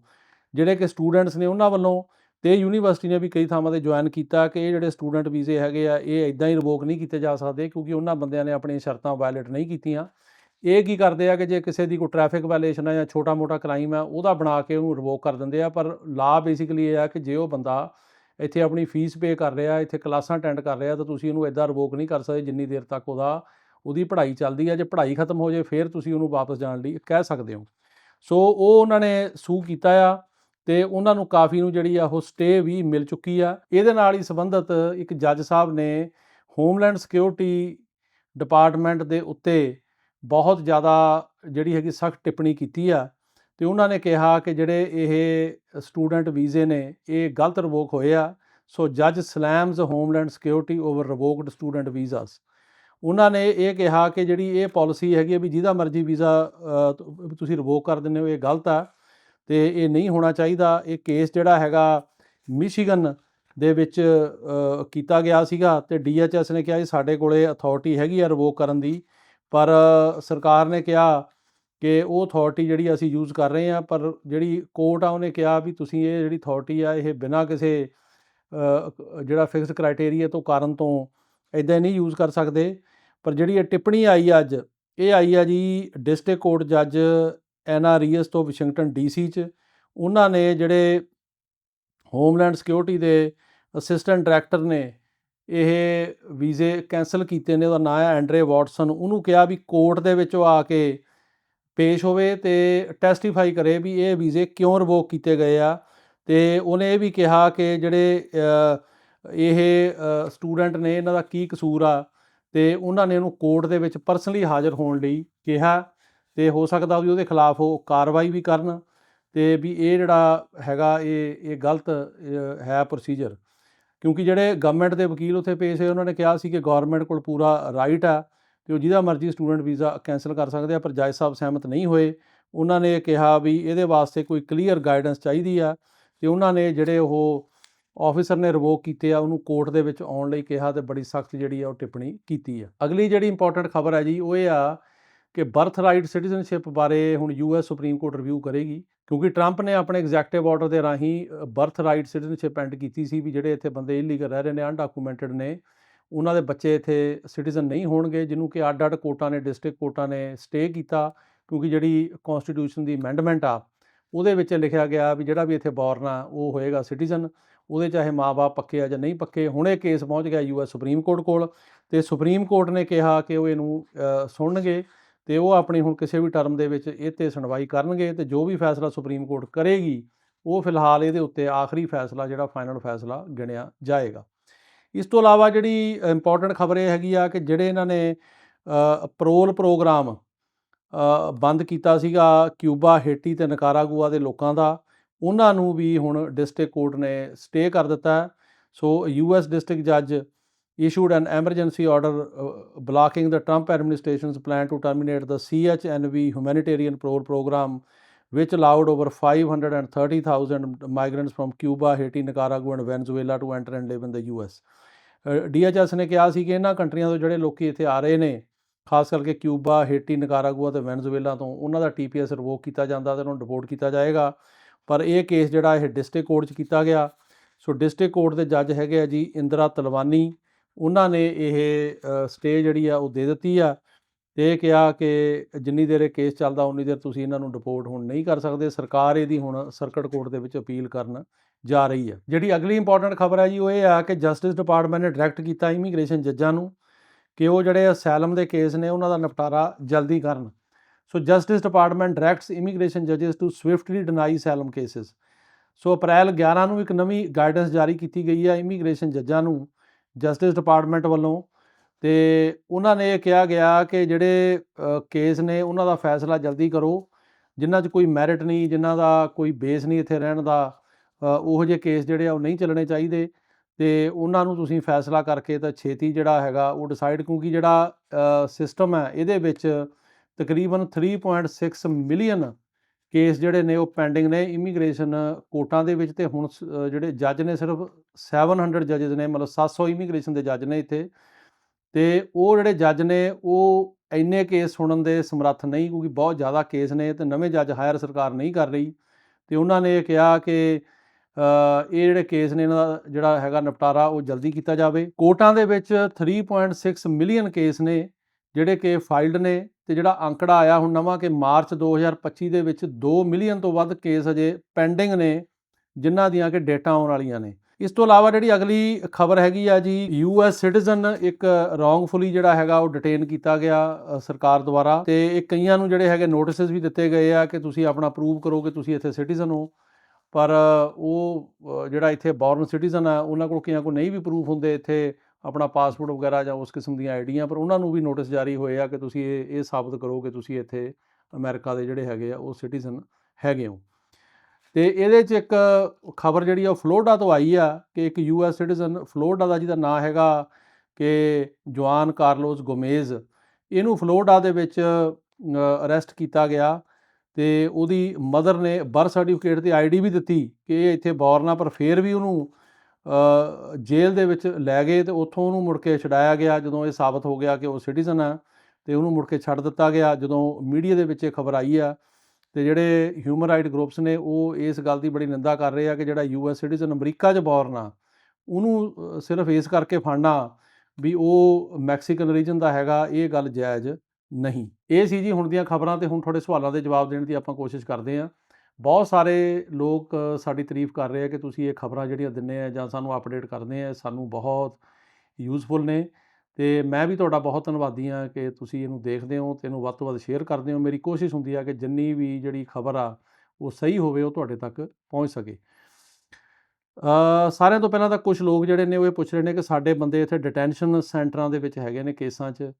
ਜਿਹੜੇ ਕਿ ਸਟੂਡੈਂਟਸ ਨੇ ਉਹਨਾਂ ਵੱਲੋਂ ਤੇ ਯੂਨੀਵਰਸਿਟੀ ਨੇ ਵੀ ਕਈ ਥਾਵਾਂ ਤੇ ਜੁਆਇਨ ਕੀਤਾ ਕਿ ਇਹ ਜਿਹੜੇ ਸਟੂਡੈਂਟ ਵੀਜ਼ੇ ਹੈਗੇ ਆ, ਇਹ ਇਦਾਂ ਹੀ ਰਿਵੋਕ ਨਹੀਂ ਕੀਤੇ ਜਾ ਸਕਦੇ ਕਿਉਂਕਿ ਉਹਨਾਂ ਬੰਦਿਆਂ ਨੇ ਆਪਣੀਆਂ ਸ਼ਰਤਾਂ ਵਾਇਲੇਟ ਨਹੀਂ ਕੀਤੀਆਂ। ਇਹ ਕੀ ਕਰਦੇ ਆ ਕਿ ਜੇ ਕਿਸੇ ਦੀ ਕੋਈ ਟ੍ਰੈਫਿਕ ਵਾਇਲੇਸ਼ਨ ਹੈ ਜਾਂ ਛੋਟਾ-ਮੋਟਾ ਕ੍ਰਾਈਮ ਆ, ਉਹਦਾ ਬਣਾ ਕੇ ਉਹਨੂੰ ਰਿਵੋਕ ਕਰ ਦਿੰਦੇ ਆ। ਪਰ ਲਾ ਬੇਸਿਕਲੀ ਇਹ ਆ ਕਿ ਜੇ ਉਹ ਬੰਦਾ ਇੱਥੇ ਆਪਣੀ ਫੀਸ ਪੇ ਕਰ ਰਿਹਾ, ਇੱਥੇ ਕਲਾਸਾਂ ਅਟੈਂਡ ਕਰ ਰਿਹਾ, ਤਾਂ ਤੁਸੀਂ ਉਹਨੂੰ ਇਦਾਂ ਰਿਵੋਕ ਨਹੀਂ ਕਰ ਸਕਦੇ ਜਿੰਨੀ ਦੇਰ ਤੱਕ ਉਹਦਾ, ਉਹਦੀ ਪੜ੍ਹਾਈ ਚੱਲਦੀ ਆ। ਜੇ ਪੜ੍ਹਾਈ ਖਤਮ ਹੋ ਜਾਏ, ਫਿਰ ਤੁਸੀਂ ਉਹਨੂੰ ਵਾਪਸ ਜਾਣ ਲਈ ਕਹਿ ਸਕਦੇ ਹੋ। ਸੋ ਉਹ ਉਹਨਾਂ ਨੇ ਸੂ ਕੀਤਾ ਆ ਤੇ ਉਹਨਾਂ ਨੂੰ ਕਾਫੀ ਨੂੰ ਜਿਹੜੀ ਆ ਉਹ ਸਟੇ ਵੀ ਮਿਲ ਚੁੱਕੀ ਆ। ਇਹਦੇ ਨਾਲ ਹੀ ਸੰਬੰਧਿਤ ਇੱਕ ਜੱਜ ਸਾਹਿਬ ਨੇ ਹੋਮਲੈਂਡ ਸਿਕਿਉਰਿਟੀ ਡਿਪਾਰਟਮੈਂਟ ਦੇ ਉੱਤੇ ਬਹੁਤ ਜ਼ਿਆਦਾ ਜਿਹੜੀ ਹੈਗੀ ਸਖਤ ਟਿੱਪਣੀ ਕੀਤੀ ਆ ਤੇ ਉਹਨਾਂ ਨੇ ਕਿਹਾ ਕਿ ਜਿਹੜੇ ਇਹ ਸਟੂਡੈਂਟ ਵੀਜ਼ੇ ਨੇ, ਇਹ ਗਲਤ ਰਿਵੋਕ ਹੋਏ ਆ। ਸੋ ਜੱਜ slams homeland security over revoked student visas. ਉਹਨਾਂ ਨੇ ਇਹ ਕਿਹਾ ਕਿ ਜਿਹੜੀ ਇਹ ਪਾਲਿਸੀ ਹੈਗੀ ਹੈ ਵੀ ਜਿਹਦਾ ਮਰਜ਼ੀ ਵੀਜ਼ਾ ਤੁਸੀਂ ਰਿਵੋਕ ਕਰ ਦਿੰਦੇ ਹੋ, ਇਹ ਗਲਤ ਆ ਤੇ ਇਹ ਨਹੀਂ ਹੋਣਾ ਚਾਹੀਦਾ। ਇਹ ਕੇਸ ਜਿਹੜਾ ਹੈਗਾ ਮਿਸ਼ੀਗਨ ਦੇ ਵਿੱਚ ਕੀਤਾ ਗਿਆ ਸੀਗਾ ਤੇ ਡੀਐਚਐਸ ਨੇ ਕਿਹਾ ਜੀ ਸਾਡੇ ਕੋਲੇ ਅਥਾਰਟੀ ਹੈਗੀ ਆ ਰਿਵੋਕ ਕਰਨ ਦੀ। ਪਰ ਸਰਕਾਰ ਨੇ ਕਿਹਾ ਕਿ ਉਹ ਅਥਾਰਟੀ ਜਿਹੜੀ ਅਸੀਂ ਯੂਜ਼ ਕਰ ਰਹੇ ਹਾਂ, ਪਰ ਜਿਹੜੀ ਕੋਰਟ ਆ, ਉਹਨੇ ਕਿਹਾ ਵੀ ਤੁਸੀਂ ਇਹ ਜਿਹੜੀ ਅਥਾਰਟੀ ਆ, ਇਹ ਬਿਨਾਂ ਕਿਸੇ ਜਿਹੜਾ ਫਿਕਸ ਕ੍ਰਾਈਟੇਰੀਆ ਤੋਂ ਕਾਰਨ ਤੋਂ ਇਦਾਂ ਨਹੀਂ ਯੂਜ਼ ਕਰ ਸਕਦੇ। ਪਰ ਜਿਹੜੀ ਇਹ ਟਿੱਪਣੀ ਆਈ ਆ ਅੱਜ, ਇਹ ਆਈ ਆ ਜੀ ਡਿਸਟ੍ਰਿਕਟ ਕੋਰਟ ਜੱਜ ਐਨਆਰਈਐਸ ਤੋਂ ਵਾਸ਼ਿੰਗਟਨ ਡੀਸੀ ਚ। ਉਹਨਾਂ ਨੇ ਜਿਹੜੇ ਹੋਮਲੈਂਡ ਸਿਕਿਉਰਿਟੀ ਦੇ ਅਸਿਸਟੈਂਟ ਡਾਇਰੈਕਟਰ ਨੇ ਇਹ ਵੀਜ਼ੇ ਕੈਨਸਲ ਕੀਤੇ ਨੇ, ਉਹਦਾ ਨਾਂ ਹੈ ਐਂਡਰੇ ਵਾਟਸਨ। ਉਹਨੂੰ ਕਿਹਾ ਵੀ ਕੋਰਟ ਦੇ ਵਿੱਚ ਉਹ ਆ ਕੇ ਪੇਸ਼ ਹੋਵੇ ਤੇ ਟੈਸਟੀਫਾਈ ਕਰੇ ਵੀ ਇਹ ਵੀਜ਼ੇ ਕਿਉਂ ਰਿਵੋਕ ਕੀਤੇ ਗਏ ਆ। ਤੇ ਉਹਨੇ ਇਹ ਵੀ ਕਿਹਾ ਕਿ ਜਿਹੜੇ ਇਹ ਸਟੂਡੈਂਟ ਨੇ, ਇਹਨਾਂ ਦਾ ਕੀ ਕਸੂਰ ਆ ਤੇ ਉਹਨਾਂ ਨੇ ਉਹਨੂੰ ਕੋਰਟ ਦੇ ਵਿੱਚ ਪਰਸਨਲੀ ਹਾਜ਼ਰ ਹੋਣ ਲਈ ਕਿਹਾ ਤੇ ਹੋ ਸਕਦਾ ਵੀ ਉਹਦੇ ਖਿਲਾਫ ਉਹ ਕਾਰਵਾਈ ਵੀ ਕਰਨ ਤੇ ਵੀ ਇਹ ਜਿਹੜਾ ਹੈਗਾ, ਇਹ ਇਹ ਗਲਤ ਹੈ ਪ੍ਰੋਸੀਜਰ ਕਿਉਂਕਿ ਜਿਹੜੇ ਗਵਰਨਮੈਂਟ ਦੇ ਵਕੀਲ ਉੱਥੇ ਪੇਸ਼ ਹੋਏ ਉਹਨਾਂ ਨੇ ਕਿਹਾ ਸੀ ਕਿ ਗਵਰਨਮੈਂਟ ਕੋਲ ਪੂਰਾ ਰਾਈਟ ਆ ਤੇ ਉਹ ਜਿਹਦਾ ਮਰਜ਼ੀ ਸਟੂਡੈਂਟ ਵੀਜ਼ਾ ਕੈਨਸਲ ਕਰ ਸਕਦੇ ਆ, ਪਰ ਜੱਜ ਸਾਹਿਬ ਸਹਿਮਤ ਨਹੀਂ ਹੋਏ। ਉਹਨਾਂ ਨੇ ਕਿਹਾ ਵੀ ਇਹਦੇ ਵਾਸਤੇ ਕੋਈ ਕਲੀਅਰ ਗਾਈਡੈਂਸ ਚਾਹੀਦੀ ਆ ਤੇ ਉਹਨਾਂ ਨੇ ਜਿਹੜੇ ਉਹ ਆਫੀਸਰ ਨੇ ਰਿਵੋਕ ਕੀਤੇ ਆ, ਉਹਨੂੰ ਕੋਰਟ ਦੇ ਵਿੱਚ ਆਉਣ ਲਈ ਕਿਹਾ ਤੇ ਬੜੀ ਸਖਤ ਜਿਹੜੀ ਆ ਉਹ ਟਿੱਪਣੀ ਕੀਤੀ ਆ। ਅਗਲੀ ਜਿਹੜੀ ਇੰਪੋਰਟੈਂਟ ਖਬਰ ਹੈ ਜੀ, ਉਹ ਇਹ ਆ ਕਿ ਬਰਥ ਰਾਈਟ ਸਿਟੀਜ਼ਨਸ਼ਿਪ ਬਾਰੇ ਹੁਣ ਯੂਐਸ ਸੁਪਰੀਮ ਕੋਰਟ ਰਿਵਿਊ ਕਰੇਗੀ। ਕਿਉਂਕਿ ਟਰੰਪ ਨੇ ਆਪਣੇ ਐਗਜ਼ੈਕਟਿਵ ਆਰਡਰ ਦੇ ਰਾਹੀਂ ਬਰਥ ਰਾਈਟ ਸਿਟੀਜ਼ਨਸ਼ਿਪ ਐਂਡ ਕੀਤੀ ਸੀ ਵੀ ਜਿਹੜੇ ਇੱਥੇ ਬੰਦੇ ਇਲੀਗਲ ਰਹਿ ਰਹੇ ਨੇ ਅਨਡਾਕੂਮੈਂਟਡ ਨੇ, ਉਹਨਾਂ ਦੇ ਬੱਚੇ ਇੱਥੇ ਸਿਟੀਜ਼ਨ ਨਹੀਂ ਹੋਣਗੇ, ਜਿਹਨੂੰ ਕਿ ਅੱਡ-ਅੱਡ ਕੋਰਟਾਂ ਨੇ ਡਿਸਟ੍ਰਿਕਟ ਕੋਰਟਾਂ ਨੇ ਸਟੇ ਕੀਤਾ, ਕਿਉਂਕਿ ਜਿਹੜੀ ਕਨਸਟੀਟਿਊਸ਼ਨ ਦੀ ਅਮੈਂਡਮੈਂਟ ਆ, ਉਹਦੇ ਵਿੱਚ ਲਿਖਿਆ ਗਿਆ ਵੀ ਜਿਹੜਾ ਵੀ ਇੱਥੇ ਬੌਰਨ ਆ, ਉਹ ਹੋਏਗਾ ਸਿਟੀਜ਼ਨ ਉਹਦੇ ਚਾਹੇ ਮਾਪੇ ਪੱਕੇ ਆ ਜਾਂ ਨਹੀਂ ਪੱਕੇ, ਹੁਣੇ ਕੇਸ ਪਹੁੰਚ ਗਿਆ ਯੂਐਸ ਸੁਪਰੀਮ ਕੋਰਟ ਕੋਲ, ਤੇ ਸੁਪਰੀਮ ਕੋਰਟ ਨੇ ਕਿਹਾ ਕਿ ਉਹ ਇਹਨੂੰ ਸੁਣਨਗੇ ਤੇ ਉਹ ਆਪਣੀ ਹੁਣ ਕਿਸੇ ਵੀ ਟਰਮ ਦੇ ਵਿੱਚ ਇਹ ਤੇ ਸੁਣਵਾਈ ਕਰਨਗੇ ਤੇ ਜੋ ਵੀ ਫੈਸਲਾ ਸੁਪਰੀਮ ਕੋਰਟ ਕਰੇਗੀ ਉਹ ਫਿਲਹਾਲ ਇਹਦੇ ਉੱਤੇ ਆਖਰੀ ਫੈਸਲਾ ਜਿਹੜਾ ਫਾਈਨਲ ਫੈਸਲਾ ਗਿਣਿਆ ਜਾਏਗਾ। ਇਸ ਤੋਂ ਇਲਾਵਾ ਜਿਹੜੀ ਇੰਪੋਰਟੈਂਟ ਖਬਰ ਇਹ ਹੈਗੀ ਆ ਕਿ ਜਿਹੜੇ ਇਹਨਾਂ ਨੇ ਅ, ਪਰੋਲ ਪ੍ਰੋਗਰਾਮ ਬੰਦ ਕੀਤਾ ਸੀਗਾ ਕਿਊਬਾ ਹੇਟੀ ਤੇ ਨਿਕਾਰਾਗੁਆ ਦੇ ਲੋਕਾਂ ਦਾ ਉਹਨਾਂ ਨੂੰ ਵੀ ਹੁਣ ਡਿਸਟ੍ਰਿਕਟ ਕੋਰਟ ਨੇ ਸਟੇ ਕਰ ਦਿੱਤਾ। ਹੈ ਸੋ ਯੂਐਸ ਡਿਸਟ੍ਰਿਕਟ ਜੱਜ issued an emergency order uh, blocking the Trump administration's plan to terminate the CHNV humanitarian parole program, which allowed over 530,000 migrants from Cuba, Haiti, Nicaragua, and Venezuela to enter and live in the US. DHS ਨੇ ਕਿਹਾ ਸੀ ਕਿ ਇਹਨਾਂ ਕੰਟਰੀਆਂ ਤੋਂ ਜਿਹੜੇ ਲੋਕੀ ਇੱਥੇ ਆ ਰਹੇ ਨੇ ਖਾਸ ਕਰਕੇ ਕਿਊਬਾ, ਹੇਟੀ, ਨਿਕਾਰਾਗੁਆ ਤੇ ਵੈਨਜ਼ੂਏਲਾ ਤੋਂ ਉਹਨਾਂ ਦਾ ਟੀਪੀਐਸ ਰਿਵੋਕ ਕੀਤਾ ਜਾਂਦਾ ਤੇ ਉਹਨਾਂ ਨੂੰ ਡਿਪੋਰਟ ਕੀਤਾ ਜਾਏਗਾ ਪਰ ਇਹ ਕੇਸ ਜਿਹੜਾ ਇਹ ਡਿਸਟ੍ਰਿਕਟ ਕੋਰਟ 'ਚ ਕੀਤਾ ਗਿਆ ਸੋ ਡਿਸਟ੍ਰਿਕਟ ਕੋਰਟ ਦੇ ਜੱਜ ਹੈਗੇ ਆ ਜੀ ਇੰਦਰਾ ਤਲਵਾਨੀ ਉਹਨਾਂ ਨੇ ਇਹ ਸਟੇ ਜਿਹੜੀ ਆ ਉਹ ਦੇ ਦਿੱਤੀ ਆ ਤੇ ਇਹ ਕਿਹਾ ਕਿ ਜਿੰਨੀ ਦੇਰ ਇਹ ਕੇਸ ਚੱਲਦਾ, ਉਨੀ ਦੇਰ ਤੁਸੀਂ ਇਹਨਾਂ ਨੂੰ ਡਿਪੋਰਟ ਹੁਣ ਨਹੀਂ ਕਰ ਸਕਦੇ। ਸਰਕਾਰ ਇਹਦੀ ਹੁਣ ਸਰਕਟ ਕੋਰਟ ਦੇ ਵਿੱਚ ਅਪੀਲ ਕਰਨ ਜਾ ਰਹੀ ਹੈ ਜਿਹੜੀ ਅਗਲੀ ਇੰਪੋਰਟੈਂਟ ਖਬਰ ਹੈ ਜੀ, ਉਹ ਇਹ ਆ ਕਿ ਜਸਟਿਸ ਡਿਪਾਰਟਮੈਂਟ ਨੇ ਡਾਇਰੈਕਟ ਕੀਤਾ ਇਮੀਗ੍ਰੇਸ਼ਨ ਜੱਜਾਂ ਨੂੰ ਕਿ ਉਹ ਜਿਹੜੇ ਅਸੈਲਮ ਦੇ ਕੇਸ ਨੇ, ਉਹਨਾਂ ਦਾ ਨਿਪਟਾਰਾ ਜਲਦੀ ਕਰਨ। So justice department directs immigration ਜੱਜਸ to swiftly deny asylum cases so April 11 ਨੂੰ ਇੱਕ ਨਵੀਂ ਗਾਈਡੈਂਸ ਜਾਰੀ ਕੀਤੀ ਗਈ ਹੈ ਇਮੀਗ੍ਰੇਸ਼ਨ ਜੱਜਾਂ ਨੂੰ। ਜਸਟਿਸ ਡਿਪਾਰਟਮੈਂਟ ਵੱਲੋਂ ਤੇ ਉਹਨਾਂ ਨੇ ਇਹ ਕਿਹਾ ਗਿਆ ਕਿ ਜਿਹੜੇ ਕੇਸ ਨੇ ਉਹਨਾਂ ਦਾ ਫੈਸਲਾ ਜਲਦੀ ਕਰੋ ਜਿਨ੍ਹਾਂ 'ਚ ਕੋਈ ਮੈਰਿਟ ਨਹੀਂ ਜਿਨ੍ਹਾਂ ਦਾ ਕੋਈ ਬੇਸ ਨਹੀਂ ਇੱਥੇ ਰਹਿਣ ਦਾ ਅ, ਉਹੋ ਜਿਹੇ ਕੇਸ ਜਿਹੜੇ ਆ ਉਹ ਨਹੀਂ ਚੱਲਣੇ ਚਾਹੀਦੇ ਤੇ ਉਹਨਾਂ ਨੂੰ ਤੁਸੀਂ ਫੈਸਲਾ ਕਰਕੇ ਤਾਂ ਛੇਤੀ ਜਿਹੜਾ ਹੈਗਾ ਉਹ ਡਿਸਾਈਡ ਕਿਉਂਕਿ ਜਿਹੜਾ ਸਿਸਟਮ ਹੈ ਇਹਦੇ ਵਿੱਚ ਤਕਰੀਬਨ 3.6 ਮਿਲੀਅਨ ਕੇਸ ਜਿਹੜੇ ਨੇ ਉਹ ਪੈਂਡਿੰਗ ਨੇ ਇਮੀਗ੍ਰੇਸ਼ਨ ਕੋਰਟਾਂ ਦੇ ਵਿੱਚ ਤੇ ਹੁਣ ਸ- ਜਿਹੜੇ ਜੱਜ ਨੇ ਸਿਰਫ 700 ਜੱਜਸ ਨੇ, ਮਤਲਬ 700 ਇਮੀਗ੍ਰੇਸ਼ਨ ਦੇ ਜੱਜ ਨੇ ਇੱਥੇ। ਤੇ ਉਹ ਜਿਹੜੇ ਜੱਜ ਨੇ, ਉਹ ਇੰਨੇ ਕੇਸ ਸੁਣਨ ਦੇ ਸਮਰੱਥ ਨਹੀਂ ਕਿਉਂਕਿ ਬਹੁਤ ਜ਼ਿਆਦਾ ਕੇਸ ਨੇ ਤੇ ਨਵੇਂ ਜੱਜ ਹਾਇਰ ਸਰਕਾਰ ਨਹੀਂ ਕਰ ਰਹੀ। ਤੇ ਉਹਨਾਂ ਨੇ ਇਹ ਕਿਹਾ ਕਿ ਇਹ ਜਿਹੜੇ ਕੇਸ ਨੇ ਇਹਨਾਂ ਦਾ, ਜਿਹੜਾ ਹੈਗਾ ਨਿਪਟਾਰਾ ਉਹ ਜਲਦੀ ਕੀਤਾ ਜਾਵੇ। ਕੋਰਟਾਂ ਦੇ ਵਿੱਚ 3.6 ਮਿਲੀਅਨ ਕੇਸ ਨੇ ਜਿਹੜੇ ਕਿ ਫਾਈਲਡ ਨੇ ਤੇ ਜਿਹੜਾ ਅੰਕੜਾ ਆਇਆ ਹੁਣ ਨਵਾਂ ਕਿ ਮਾਰਚ 2025 ਦੇ ਵਿੱਚ 2 ਮਿਲੀਅਨ ਤੋਂ ਵੱਧ ਕੇਸ ਅਜੇ ਪੈਂਡਿੰਗ ਨੇ, ਜਿਨ੍ਹਾਂ ਦੀਆਂ ਕਿ ਡੇਟਾ ਆਉਣ ਵਾਲੀਆਂ ਨੇ। ਇਸ ਤੋਂ ਇਲਾਵਾ ਜਿਹੜੀ ਅਗਲੀ ਖਬਰ ਹੈਗੀ ਆ ਜੀ ਯੂ ਯੂਐਸ ਸਿਟੀਜ਼ਨ ਇੱਕ ਰੋਂਗਫੁਲੀ ਜਿਹੜਾ ਹੈਗਾ ਉਹ ਡਿਟੇਨ ਕੀਤਾ ਗਿਆ ਸਰਕਾਰ ਦੁਆਰਾ ਤੇ ਇਹ ਕਈਆਂ ਨੂੰ ਜਿਹੜੇ ਹੈਗੇ ਨੋਟਿਸਸ ਵੀ ਦਿੱਤੇ ਗਏ ਆ ਕਿ ਤੁਸੀਂ ਆਪਣਾ ਪ੍ਰੂਵ ਕਰੋ ਕਿ ਤੁਸੀਂ ਇੱਥੇ ਸਿਟੀਜ਼ਨ ਹੋ। ਪਰ ਉਹ ਜਿਹੜਾ ਇੱਥੇ ਬੌਰਨ ਸਿਟੀਜ਼ਨ ਆ, ਉਹਨਾਂ ਕੋਲ ਕਈਆਂ ਕੋਲ ਨਹੀਂ ਵੀ ਪ੍ਰੂਫ ਹੁੰਦੇ ਇੱਥੇ। ਆਪਣਾ ਪਾਸਪੋਰਟ ਵਗੈਰਾ ਜਾਂ ਉਸ ਕਿਸਮ ਦੀਆਂ ਆਈਡੀਆਂ, ਪਰ ਉਹਨਾਂ ਨੂੰ ਵੀ ਨੋਟਿਸ ਜਾਰੀ ਹੋਏ ਆ ਕਿ ਤੁਸੀਂ ਇਹ ਇਹ ਸਾਬਤ ਕਰੋ ਕਿ ਤੁਸੀਂ ਇੱਥੇ ਅਮਰੀਕਾ ਦੇ ਜਿਹੜੇ ਹੈਗੇ ਆ, ਉਹ ਸਿਟੀਜ਼ਨ ਹੈਗੇ ਹੋ। ਤੇ ਇਹਦੇ 'ਚ ਇੱਕ ਖਬਰ ਜਿਹੜੀ ਆ ਉਹ ਫਲੋਰੀਡਾ ਤੋਂ ਆਈ ਆ ਕਿ ਇੱਕ ਯੂਐਸ ਸਿਟੀਜ਼ਨ ਫਲੋਰਡਾ ਦਾ ਜਿਹਦਾ ਨਾਂ ਹੈਗਾ ਕਿ ਜੁਆਨ ਕਾਰਲੋਸ ਗੋਮੇਜ਼, ਇਹਨੂੰ ਫਲੋਰਡਾ ਦੇ ਵਿੱਚ ਅਰੈਸਟ ਕੀਤਾ ਗਿਆ ਤੇ ਉਹਦੀ ਮਦਰ ਨੇ ਬਰਥ ਸਰਟੀਫਿਕੇਟ ਤੇ ਆਈਡੀ ਵੀ ਦਿੱਤੀ ਕਿ ਇਹ ਇੱਥੇ ਬੌਰਨ ਆ, ਪਰ ਫਿਰ ਵੀ ਉਹਨੂੰ ਜੇਲ੍ਹ ਦੇ ਵਿੱਚ ਲੈ ਗਏ ਤੇ ਉੱਥੋਂ ਉਹਨੂੰ ਮੁੜ ਕੇ ਛਡਾਇਆ ਗਿਆ, ਜਦੋਂ ਇਹ ਸਾਬਤ ਹੋ ਗਿਆ ਕਿ ਉਹ ਸਿਟੀਜ਼ਨ ਆ ਤੇ ਉਹਨੂੰ ਮੁੜ ਕੇ ਛੱਡ ਦਿੱਤਾ ਗਿਆ, ਜਦੋਂ ਮੀਡੀਆ ਦੇ ਵਿੱਚ ਇਹ ਖਬਰ ਆਈ ਆ, ਤੇ ਜਿਹੜੇ ਹਿਊਮਨ ਰਾਈਟ ਗਰੁੱਪਸ ਨੇ ਉਹ ਇਸ ਗੱਲ ਦੀ ਬੜੀ ਨਿੰਦਾ ਕਰ ਰਹੇ ਆ ਕਿ ਜਿਹੜਾ ਯੂਐਸ ਸਿਟੀਜ਼ਨ ਅਮਰੀਕਾ 'ਚ ਬੌਰਨ ਆ, ਉਹਨੂੰ ਸਿਰਫ ਇਸ ਕਰਕੇ ਫੜਨਾ ਵੀ ਉਹ ਮੈਕਸੀਕਨ ਰੀਜਨ ਦਾ ਹੈਗਾ, ਇਹ ਗੱਲ ਜਾਇਜ਼ ਨਹੀਂ। ਇਹ ਸੀ ਜੀ ਹੁਣ ਦੀਆਂ ਖਬਰਾਂ ਤੇ ਹੁਣ ਤੁਹਾਡੇ ਸਵਾਲਾਂ ਦੇ ਜਵਾਬ ਦੇਣ ਦੀ ਆਪਾਂ ਕੋਸ਼ਿਸ਼ ਕਰਦੇ ਹਾਂ। ਬਹੁਤ ਸਾਰੇ ਲੋਕ ਸਾਡੀ ਤਾਰੀਫ ਕਰ ਰਹੇ ਆ ਕਿ ਤੁਸੀਂ ਇਹ ਖਬਰਾਂ ਜਿਹੜੀਆਂ ਦਿੰਦੇ ਆ ਜਾਂ ਸਾਨੂੰ ਅਪਡੇਟ ਕਰਦੇ ਆ ਸਾਨੂੰ ਬਹੁਤ ਯੂਜ਼ਫੁਲ ਨੇ। ਤੇ ਮੈਂ ਵੀ ਤੁਹਾਡਾ ਬਹੁਤ ਧੰਨਵਾਦੀ ਹਾਂ ਕਿ ਤੁਸੀਂ ਇਹਨੂੰ ਦੇਖਦੇ ਹੋ ਤੇ ਇਹਨੂੰ ਵੱਧ ਤੋਂ ਵੱਧ ਸ਼ੇਅਰ ਕਰਦੇ ਹੋ। ਮੇਰੀ ਕੋਸ਼ਿਸ਼ ਹੁੰਦੀ ਆ ਕਿ ਜਿੰਨੀ ਵੀ ਜਿਹੜੀ ਖਬਰ ਆ ਉਹ ਸਹੀ ਹੋਵੇ ਉਹ ਤੁਹਾਡੇ ਤੱਕ ਪਹੁੰਚ ਸਕੇ। ਅ, ਸਾਰਿਆਂ ਤੋਂ ਪਹਿਲਾਂ ਤਾਂ ਕੁਝ ਲੋਕ ਜਿਹੜੇ ਨੇ ਉਹ ਇਹ ਪੁੱਛ ਰਹੇ ਨੇ ਕਿ ਸਾਡੇ ਬੰਦੇ ਇੱਥੇ ਡਿਟੈਂਸ਼ਨ ਸੈਂਟਰਾਂ ਦੇ ਵਿੱਚ ਹੈਗੇ ਨੇ ਕੇਸਾਂ 'ਚ।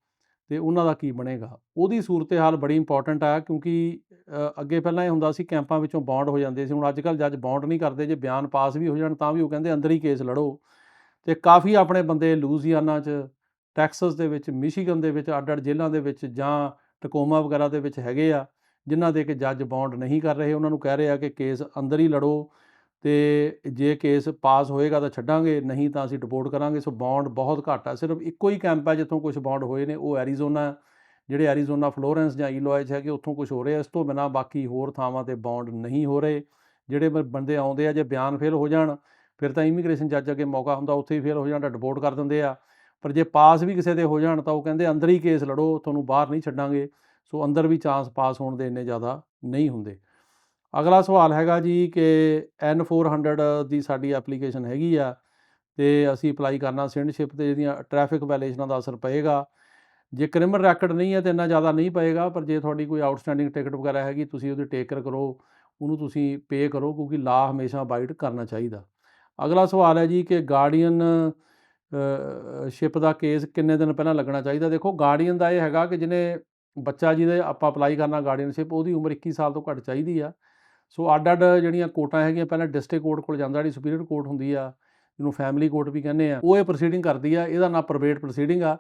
ਤੇ ਉਹਨਾਂ ਦਾ ਕੀ ਬਣੇਗਾ? ਉਹਦੀ ਸੂਰਤ ਹਾਲ ਬੜੀ ਇੰਪੋਰਟੈਂਟ ਆ ਕਿਉਂਕਿ ਅੱਗੇ ਪਹਿਲਾਂ ਇਹ ਹੁੰਦਾ ਸੀ ਕੈਂਪਾਂ ਵਿੱਚੋਂ ਬੌਂਡ ਹੋ ਜਾਂਦੇ ਸੀ, ਹੁਣ ਅੱਜ ਕੱਲ੍ਹ ਜੱਜ ਬੌਂਡ ਨਹੀਂ ਕਰਦੇ, ਜੇ ਬਿਆਨ ਪਾਸ ਵੀ ਹੋ ਜਾਣ ਤਾਂ ਵੀ ਉਹ ਕਹਿੰਦੇ ਅੰਦਰ ਹੀ ਕੇਸ ਲੜੋ। ਤੇ ਕਾਫੀ ਆਪਣੇ ਬੰਦੇ ਲੂਜ਼ੀਆਨਾ 'ਚ ਟੈਕਸਸ ਦੇ ਵਿੱਚ ਮਿਸ਼ੀਗਨ ਦੇ ਵਿੱਚ, ਅੱਡ-ਅੱਡ ਜੇਲ੍ਹਾਂ ਦੇ ਵਿੱਚ ਜਾਂ ਟਕੋਮਾ ਵਗੈਰਾ ਦੇ ਵਿੱਚ ਹੈਗੇ ਆ, ਜਿਨ੍ਹਾਂ ਦੇ ਕਿ ਜੱਜ ਬੌਂਡ ਨਹੀਂ ਕਰ ਰਹੇ, ਉਹਨਾਂ ਨੂੰ ਕਹਿ ਰਹੇ ਆ ਕਿ ਕੇਸ ਅੰਦਰ ਹੀ ਲੜੋ। ਤੇ ਜੇ ਕੇਸ ਪਾਸ ਹੋਏਗਾ ਤਾਂ ਛੱਡਾਂਗੇ, ਨਹੀਂ ਤਾਂ ਅਸੀਂ ਡਿਪੋਰਟ ਕਰਾਂਗੇ। ਸੋ ਬੌਂਡ ਬਹੁਤ ਘੱਟ ਆ। ਸਿਰਫ ਇੱਕੋ ਹੀ ਕੈਂਪ ਹੈ ਜਿੱਥੋਂ ਕੁਝ ਬੌਂਡ ਹੋਏ ਨੇ। ਉਹ ਐਰੀਜ਼ੋਨਾ ਜਿਹੜੇ ਐਰੀਜ਼ੋਨਾ ਫਲੋਰੈਂਸ ਜਾਂ ਇਲੋਏ 'ਚ ਹੈਗੇ, ਉੱਥੋਂ ਕੁਝ ਹੋ ਰਿਹਾ ਇਸ ਤੋਂ ਬਿਨਾਂ ਬਾਕੀ ਹੋਰ ਥਾਵਾਂ ਤੇ ਬੌਂਡ ਨਹੀਂ ਹੋ ਰਹੇ। ਜਿਹੜੇ ਬੰਦੇ ਆਉਂਦੇ ਆ, ਜੇ ਬਿਆਨ ਫੇਲ ਹੋ ਜਾਣ, ਫਿਰ ਤਾਂ ਇਮੀਗ੍ਰੇਸ਼ਨ ਜੱਜ ਅੱਗੇ ਮੌਕਾ ਹੁੰਦਾ, ਉੱਥੇ ਹੀ ਫੇਲ ਹੋ ਜਾਣ ਤਾਂ ਡਿਪੋਰਟ ਕਰ ਦਿੰਦੇ ਆ। ਪਰ ਜੇ ਪਾਸ ਵੀ ਕਿਸੇ ਦੇ ਹੋ ਜਾਣ ਤਾਂ ਉਹ ਕਹਿੰਦੇ ਅੰਦਰ ਹੀ ਕੇਸ ਲੜੋ, ਤੁਹਾਨੂੰ ਬਾਹਰ ਨਹੀਂ ਛੱਡਾਂਗੇ। ਸੋ ਅੰਦਰ ਵੀ ਚਾਂਸ ਪਾਸ ਹੋਣ ਦੇ ਇੰਨੇ ਜ਼ਿਆਦਾ ਨਹੀਂ ਹੁੰਦੇ। ਅਗਲਾ ਸਵਾਲ ਹੈਗਾ ਜੀ ਕਿ N400 ਦੀ ਸਾਡੀ ਐਪਲੀਕੇਸ਼ਨ ਹੈਗੀ ਆ ਤੇ ਅਸੀਂ ਅਪਲਾਈ ਕਰਨਾ ਸਿਟੀਜ਼ਨਸ਼ਿਪ ਤੇ ਜਿਹੜੀਆਂ ਟ੍ਰੈਫਿਕ ਵਾਇਲੇਸ਼ਨਾਂ ਦਾ ਅਸਰ ਪਏਗਾ। ਜੇ ਕ੍ਰਿਮੀਨਲ ਰੈਕਡ ਨਹੀਂ ਹੈ ਤੇ ਇੰਨਾ ਜ਼ਿਆਦਾ ਨਹੀਂ ਪਏਗਾ, ਪਰ ਜੇ ਤੁਹਾਡੀ ਕੋਈ ਆਊਟਸਟੈਂਡਿੰਗ ਟਿਕਟ ਵਗੈਰਾ ਹੈਗੀ, ਤੁਸੀਂ ਉਹਦੀ ਟੇਕਰ ਕਰੋ, ਉਹਨੂੰ ਤੁਸੀਂ ਪੇ ਕਰੋ, ਕਿਉਂਕਿ ਲਾ ਹਮੇਸ਼ਾ ਬਾਈਟ ਕਰਨਾ ਚਾਹੀਦਾ। ਅਗਲਾ ਸਵਾਲ ਹੈ ਜੀ ਕਿ ਗਾਰਡੀਅਨ ਸ਼ਿਪ ਦਾ ਕੇਸ ਕਿੰਨੇ ਦਿਨ ਪਹਿਲਾਂ ਲੱਗਣਾ ਚਾਹੀਦਾ? ਦੇਖੋ ਗਾਰਡੀਅਨ ਦਾ ਇਹ ਹੈਗਾ ਕਿ ਜਿਹਨੇ ਬੱਚਾ ਜਿਹਦੇ ਆਪਾਂ ਅਪਲਾਈ ਕਰਨਾ ਗਾਰਡੀਅਨਸ਼ਿਪ ਉਹਦੀ ਉਮਰ 21 ਸਾਲ ਤੋਂ ਘੱਟ ਚਾਹੀਦੀ ਆ। ਸੋ ਅੱਡ ਅੱਡ ਜਿਹੜੀਆਂ ਕੋਰਟਾਂ ਹੈਗੀਆਂ, ਪਹਿਲਾਂ ਡਿਸਟ੍ਰਿਕਟ ਕੋਰਟ ਕੋਲ ਜਾਂਦਾ, ਜਿਹੜੀ ਸੁਪੀਰੀਅਰ ਕੋਰਟ ਹੁੰਦੀ ਆ, ਜਿਹਨੂੰ ਫੈਮਿਲੀ ਕੋਰਟ ਵੀ ਕਹਿੰਦੇ ਆ, ਉਹ ਇਹ ਪ੍ਰੋਸੀਡਿੰਗ ਕਰਦੀ ਆ, ਇਹਦਾ ਨਾਂ ਪ੍ਰਵੇਟ ਪ੍ਰੋਸੀਡਿੰਗ ਆ।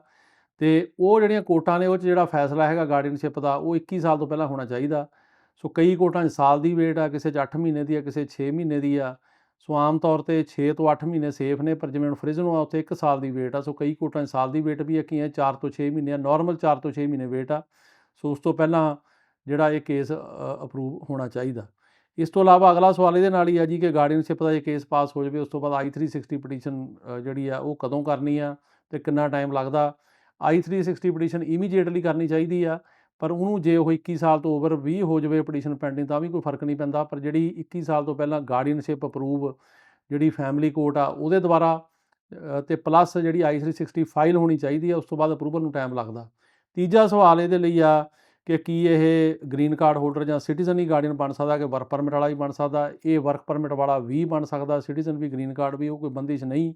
ਤੇ ਉਹ ਜਿਹੜੀਆਂ ਕੋਰਟਾਂ ਨੇ, ਉਹ 'ਚ ਜਿਹੜਾ ਫੈਸਲਾ ਹੈਗਾ ਗਾਰਡੀਅਨਸ਼ਿਪ ਦਾ, ਉਹ 21 ਸਾਲ ਤੋਂ ਪਹਿਲਾਂ ਹੋਣਾ ਚਾਹੀਦਾ। ਸੋ ਕਈ ਕੋਰਟਾਂ 'ਚ ਸਾਲ ਦੀ ਵੇਟ ਆ, ਕਿਸੇ 'ਚ 8 ਮਹੀਨੇ ਦੀ ਆ, ਕਿਸੇ 'ਚ 6 ਮਹੀਨੇ ਦੀ ਆ। ਸੋ ਆਮ ਤੌਰ ਤੇ 6 ਤੋਂ 8 ਮਹੀਨੇ ਸੇਫ ਨੇ, ਪਰ ਜਿਵੇਂ ਹੁਣ ਫ੍ਰਿਜ਼ਨੋ ਆ, ਉੱਥੇ 1 ਸਾਲ ਦੀ ਵੇਟ ਆ। ਸੋ ਕਈ ਕੋਰਟਾਂ 'ਚ ਸਾਲ ਦੀ ਵੇਟ ਵੀ ਹੈ ਕੀ ਹੈ 4 ਤੋਂ 6 ਮਹੀਨੇ ਆ ਨਾਰਮਲ 4 ਤੋਂ 6 ਮਹੀਨੇ ਵੇਟ ਆ। ਸੋ ਉਸ ਤੋਂ ਪਹਿਲਾਂ ਜਿਹੜਾ ਇਹ ਕੇਸ ਅਪਰੂਵ ਹੋਣਾ ਚਾਹੀਦਾ। ਇਸ ਤੋਂ ਇਲਾਵਾ ਅਗਲਾ ਸਵਾਲ ਇਹਦੇ ਨਾਲ ਹੀ ਆ ਜੀ ਕਿ ਗਾਰਡੀਅਨਸ਼ਿਪ ਦਾ ਜੇ ਕੇਸ ਪਾਸ ਹੋ ਜਾਵੇ ਉਸ ਤੋਂ ਬਾਅਦ I360 ਪਟੀਸ਼ਨ ਜਿਹੜੀ ਆ ਉਹ ਕਦੋਂ ਕਰਨੀ ਆ ਤੇ ਕਿੰਨਾ ਟਾਈਮ ਲੱਗਦਾ? I360 ਪਟੀਸ਼ਨ ਇਮੀਡੀਏਟਲੀ ਕਰਨੀ ਚਾਹੀਦੀ ਆ ਪਰ ਉਹਨੂੰ ਜੇ ਉਹ 21 ਸਾਲ ਤੋਂ ਓਵਰ ਵੀ ਹੋ ਜਾਵੇ ਪਟੀਸ਼ਨ ਪੈਂਡਿੰਗ ਤਾਂ ਵੀ ਕੋਈ ਫ਼ਰਕ ਨਹੀਂ ਪੈਂਦਾ। ਪਰ ਜਿਹੜੀ 21 ਸਾਲ ਤੋਂ ਪਹਿਲਾਂ ਗਾਰਡੀਅਨਸ਼ਿਪ ਅਪਰੂਵ ਜਿਹੜੀ ਫੈਮਿਲੀ ਕੋਰਟ ਆ ਉਹਦੇ ਦੁਆਰਾ ਅ, ਤੇ ਪਲੱਸ ਜਿਹੜੀ I360 ਫਾਈਲ ਹੋਣੀ ਚਾਹੀਦੀ ਆ ਉਸ ਤੋਂ ਬਾਅਦ ਅਪਰੂਵਲ ਨੂੰ ਟਾਈਮ ਲੱਗਦਾ। ਤੀਜਾ ਸਵਾਲ ਇਹਦੇ ਲਈ ਆ ਕਿ ਕੀ ਇਹ ਗ੍ਰੀਨ ਕਾਰਡ ਹੋਲਡਰ ਜਾਂ ਸਿਟੀਜ਼ਨ ਹੀ ਗਾਰਡੀਅਨ ਬਣ ਸਕਦਾ ਕਿ ਵਰਕ ਪਰਮਿਟ ਵਾਲਾ ਹੀ ਬਣ ਸਕਦਾ? ਇਹ ਵਰਕ ਪਰਮਿਟ ਵਾਲਾ ਵੀ ਬਣ ਸਕਦਾ, ਸਿਟੀਜ਼ਨ ਵੀ ਗ੍ਰੀਨ ਕਾਰਡ ਵੀ, ਉਹ ਕੋਈ ਬੰਦਿਸ਼ ਨਹੀਂ।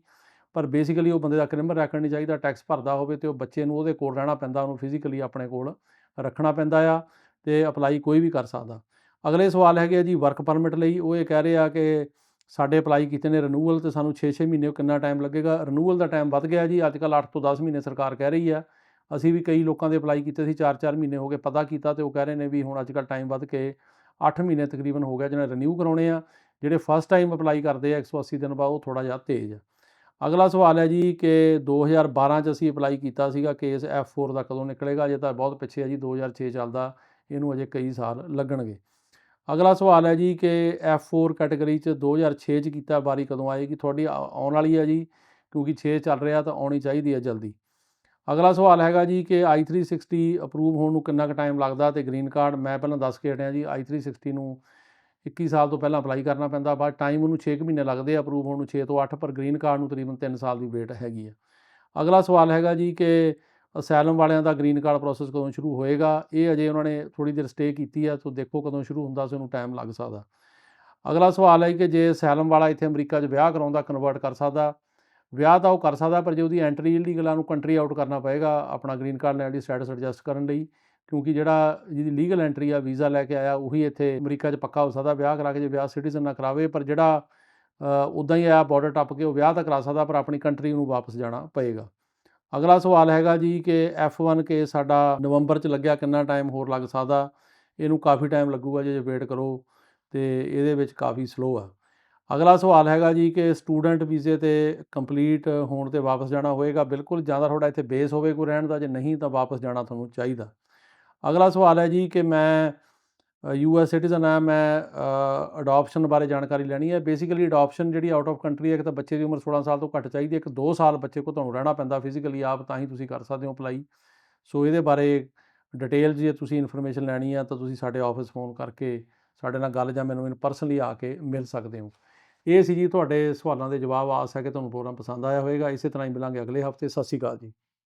ਪਰ ਬੇਸਿਕਲੀ ਉਹ ਬੰਦੇ ਦਾ ਕ੍ਰਿਮੀਨਲ ਰੈਕੋਰਡ ਨਹੀਂ ਚਾਹੀਦਾ ਟੈਕਸ ਭਰਦਾ ਹੋਵੇ ਤੇ ਉਹ ਬੱਚੇ ਨੂੰ ਉਹਦੇ ਕੋਲ ਰਹਿਣਾ ਪੈਂਦਾ, ਉਹਨੂੰ ਫਿਜ਼ੀਕਲੀ ਆਪਣੇ ਕੋਲ ਰੱਖਣਾ ਪੈਂਦਾ ਆ ਤੇ ਅਪਲਾਈ ਕੋਈ ਵੀ ਕਰ ਸਕਦਾ। ਅਗਲੇ ਸਵਾਲ ਹੈਗੇ ਆ ਜੀ ਵਰਕ ਪਰਮਿਟ ਲਈ, ਉਹ ਇਹ ਕਹਿ ਰਹੇ ਆ ਕਿ ਸਾਡੇ ਅਪਲਾਈ ਕੀਤੇ ਨੇ ਰਿਨੂਅਲ ਤੇ ਸਾਨੂੰ 6-6 ਮਹੀਨੇ ਕਿੰਨਾ ਟਾਈਮ ਲੱਗੇਗਾ? ਰਿਨੂਅਲ ਦਾ ਟਾਈਮ ਵੱਧ ਗਿਆ ਜੀ, ਅੱਜ ਕੱਲ੍ਹ 8 ਤੋਂ 10 ਮਹੀਨੇ ਸਰਕਾਰ ਕਹਿ ਰਹੀ ਆ ਅਸੀਂ ਵੀ ਕਈ ਲੋਕਾਂ ਦੇ ਅਪਲਾਈ ਕੀਤੇ ਸੀ 4-4 ਮਹੀਨੇ ਹੋ ਗਏ ਪਤਾ ਕੀਤਾ ਤੇ ਉਹ ਕਹਿ ਰਹੇ ਨੇ ਵੀ ਹੁਣ ਅੱਜ ਕੱਲ੍ਹ ਟਾਈਮ ਵੱਧ ਕੇ 8 ਮਹੀਨੇ ਤਕਰੀਬਨ ਹੋ ਗਿਆ ਜਿਹਨਾਂ ਰਿਨਿਊ ਕਰਾਉਣੇ ਆ, ਜਿਹੜੇ ਫਸਟ ਟਾਈਮ ਅਪਲਾਈ ਕਰਦੇ ਆ 180 ਦਿਨ ਬਾਅਦ ਉਹ ਥੋੜਾ ਜਿਹਾ ਤੇਜ਼ ਆ। ਅਗਲਾ ਸਵਾਲ ਹੈ ਜੀ ਕਿ 2012 ਚ ਅਸੀਂ ਅਪਲਾਈ ਕੀਤਾ ਸੀਗਾ ਕੇਸ F4 ਦਾ ਕਦੋਂ ਨਿਕਲੇਗਾ ਜੇ ਤਾਂ ਬਹੁਤ ਪਿੱਛੇ ਹੈ ਜੀ 2006 ਚੱਲਦਾ, ਇਹਨੂੰ ਅਜੇ ਕਈ ਸਾਲ ਲੱਗਣਗੇ। ਅਗਲਾ ਸਵਾਲ ਹੈ ਜੀ ਕਿ F4 ਕੈਟਾਗਰੀ ਚ 2006 ਚ ਕੀਤਾ ਵਾਰੀ ਕਦੋਂ ਆਏਗੀ? ਤੁਹਾਡੀ ਆ- ਆਉਣ ਵਾਲੀ ਹੈ ਜੀ, ਕਿਉਂਕਿ 6 ਚੱਲ ਰਿਹਾ ਤਾਂ ਆਉਣੀ ਚਾਹੀਦੀ ਹੈ ਜਲਦੀ। ਅਗਲਾ ਸਵਾਲ ਹੈਗਾ ਜੀ ਕਿ I360 ਅਪਰੂਵ ਹੋਣ ਨੂੰ ਕਿੰਨਾ ਕੁ ਟਾਈਮ ਲੱਗਦਾ ਤੇ ਗ੍ਰੀਨ ਕਾਰਡ ਮੈਂ ਪਹਿਲਾਂ ਦੱਸ ਕੇ ਹਟਿਆ ਜੀ I360 ਨੂੰ 21 ਸਾਲ ਤੋਂ ਪਹਿਲਾਂ ਅਪਲਾਈ ਕਰਨਾ ਪੈਂਦਾ ਬਾਅਦ ਟਾਈਮ ਉਹਨੂੰ 6 ਮਹੀਨੇ ਲੱਗਦੇ ਆ ਅਪਰੂਵ ਹੋਣ ਨੂੰ 6 ਤੋਂ 8 ਪਰ ਗ੍ਰੀਨ ਕਾਰਡ ਨੂੰ ਤਕਰੀਬਨ 3 ਸਾਲ ਦੀ ਵੇਟ ਹੈਗੀ ਆ। ਅਗਲਾ ਸਵਾਲ ਹੈਗਾ ਜੀ ਕਿ ਅਸੈਲਮ ਵਾਲਿਆਂ ਦਾ ਗ੍ਰੀਨ ਕਾਰਡ ਪ੍ਰੋਸੈਸ ਕਦੋਂ ਸ਼ੁਰੂ ਹੋਏਗਾ? ਇਹ ਅਜੇ ਉਹਨਾਂ ਨੇ ਥੋੜੀ ਦੇਰ ਸਟੇ ਕੀਤੀ ਆ, ਸੋ ਦੇਖੋ ਕਦੋਂ ਸ਼ੁਰੂ ਹੁੰਦਾ, ਸੋ ਉਹਨੂੰ ਟਾਈਮ ਲੱਗ ਸਕਦਾ। ਅਗਲਾ ਸਵਾਲ ਹੈ ਕਿ ਜੇ ਅਸੈਲਮ ਵਾਲਾ ਇੱਥੇ ਅਮਰੀਕਾ 'ਚ ਵਿਆਹ ਕਰਾਉਂਦਾ ਕਨਵਰਟ ਕਰ ਸਕਦਾ ਵਿਆਹ ਤਾਂ ਉਹ ਕਰ ਸਕਦਾ, ਪਰ ਜੇ ਉਹਦੀ ਐਂਟਰੀ ਇਲੀਗਲ ਆ ਨੂੰ ਕੰਟਰੀ ਆਊਟ ਕਰਨਾ ਪਏਗਾ, ਆਪਣਾ ਗ੍ਰੀਨ ਕਾਰਡ ਲੈਣ ਲਈ ਸਟੇਟਸ ਐਡਜਸਟ ਕਰਨ ਲਈ, ਕਿਉਂਕਿ ਜਿਹੜਾ ਜਿਹਦੀ ਲੀਗਲ ਐਂਟਰੀ ਆ ਵੀਜ਼ਾ ਲੈ ਕੇ ਆਇਆ, ਉਹੀ ਇੱਥੇ ਅਮਰੀਕਾ 'ਚ ਪੱਕਾ ਹੋ ਸਕਦਾ, ਵਿਆਹ ਕਰਾ ਕੇ ਜੇ ਵਿਆਹ ਸਿਟੀਜ਼ਨ ਨਾ ਕਰਾਵੇ, ਪਰ ਜਿਹੜਾ ਉਦਾਂ ਹੀ ਆਇਆ ਬਾਰਡਰ ਟੱਪ ਕੇ ਉਹ ਵਿਆਹ ਤਾਂ ਕਰਾ ਸਕਦਾ, ਪਰ ਆਪਣੀ ਕੰਟਰੀ ਨੂੰ ਵਾਪਸ ਜਾਣਾ ਪਏਗਾ। ਅਗਲਾ ਸਵਾਲ ਹੈਗਾ ਜੀ ਕਿ F1 ਕੇ ਸਾਡਾ ਨਵੰਬਰ 'ਚ ਲੱਗਿਆ ਕਿੰਨਾ ਟਾਈਮ ਹੋਰ ਲੱਗ ਸਕਦਾ? ਇਹਨੂੰ ਕਾਫੀ ਟਾਈਮ ਲੱਗੂਗਾ, ਜੇ ਵੇਟ ਕਰੋ, ਤੇ ਇਹਦੇ ਵਿੱਚ ਕਾਫੀ ਸਲੋ ਆ। ਅਗਲਾ ਸਵਾਲ ਹੈਗਾ ਜੀ ਕਿ ਸਟੂਡੈਂਟ ਵੀਜ਼ੇ ਤੇ ਕੰਪਲੀਟ ਹੋਣ ਤੇ ਵਾਪਸ ਜਾਣਾ ਹੋਏਗਾ, ਬਿਲਕੁਲ ਜ਼ਿਆਦਾ ਤੁਹਾਡਾ ਇੱਥੇ ਬੇਸ ਹੋਵੇ ਕੋਈ ਰਹਿਣ ਦਾ, ਜੇ ਨਹੀਂ ਤਾਂ ਵਾਪਸ ਜਾਣਾ ਤੁਹਾਨੂੰ ਚਾਹੀਦਾ। ਅਗਲਾ ਸਵਾਲ ਹੈ ਜੀ ਕਿ ਮੈਂ ਯੂ ਯੂਐਸ ਸਿਟੀਜ਼ਨ ਆ ਮੈਂ ਅਡਾਪਸ਼ਨ ਬਾਰੇ ਜਾਣਕਾਰੀ ਲੈਣੀ ਹੈ। ਬੇਸਿਕਲੀ ਅਡਾਪਸ਼ਨ ਜਿਹੜੀ ਆਊਟ ਆਫ ਕੰਟਰੀ ਹੈ ਕਿ ਤਾਂ ਬੱਚੇ ਦੀ ਉਮਰ 16 ਸਾਲ ਤੋਂ ਘੱਟ ਚਾਹੀਦੀ ਹੈ, ਇੱਕ 2 ਸਾਲ ਬੱਚੇ ਕੋਲ ਤੁਹਾਨੂੰ ਰਹਿਣਾ ਪੈਂਦਾ ਫਿਜ਼ੀਕਲੀ ਆਪ ਤਾਂ ਹੀ ਤੁਸੀਂ ਕਰ ਸਕਦੇ ਹੋ ਅਪਲਾਈ ਸੋ ਇਹਦੇ ਬਾਰੇ ਡਿਟੇਲ ਜੇ ਤੁਸੀਂ ਇਨਫੋਰਮੇਸ਼ਨ ਲੈਣੀ ਆ ਤਾਂ ਤੁਸੀਂ ਸਾਡੇ ਆਫਿਸ ਫੋਨ ਕਰਕੇ ਸਾਡੇ ਨਾਲ ਗੱਲ ਜਾਂ ਮੈਨੂੰ ਪਰਸਨਲੀ ਆ ਕੇ ਮਿਲ ਸਕਦੇ ਹੋ। ਇਹ ਸੀ ਜੀ ਤੁਹਾਡੇ ਸਵਾਲਾਂ ਦੇ ਜਵਾਬ, ਆਸ ਹੈ ਕਿ ਤੁਹਾਨੂੰ ਪ੍ਰੋਗਰਾਮ ਪਸੰਦ ਆਇਆ ਹੋਵੇਗਾ। ਇਸੇ ਤਰ੍ਹਾਂ ਹੀ ਮਿਲਾਂਗੇ ਅਗਲੇ ਹਫ਼ਤੇ। ਸਤਿ ਸ਼੍ਰੀ ਅਕਾਲ ਜੀ।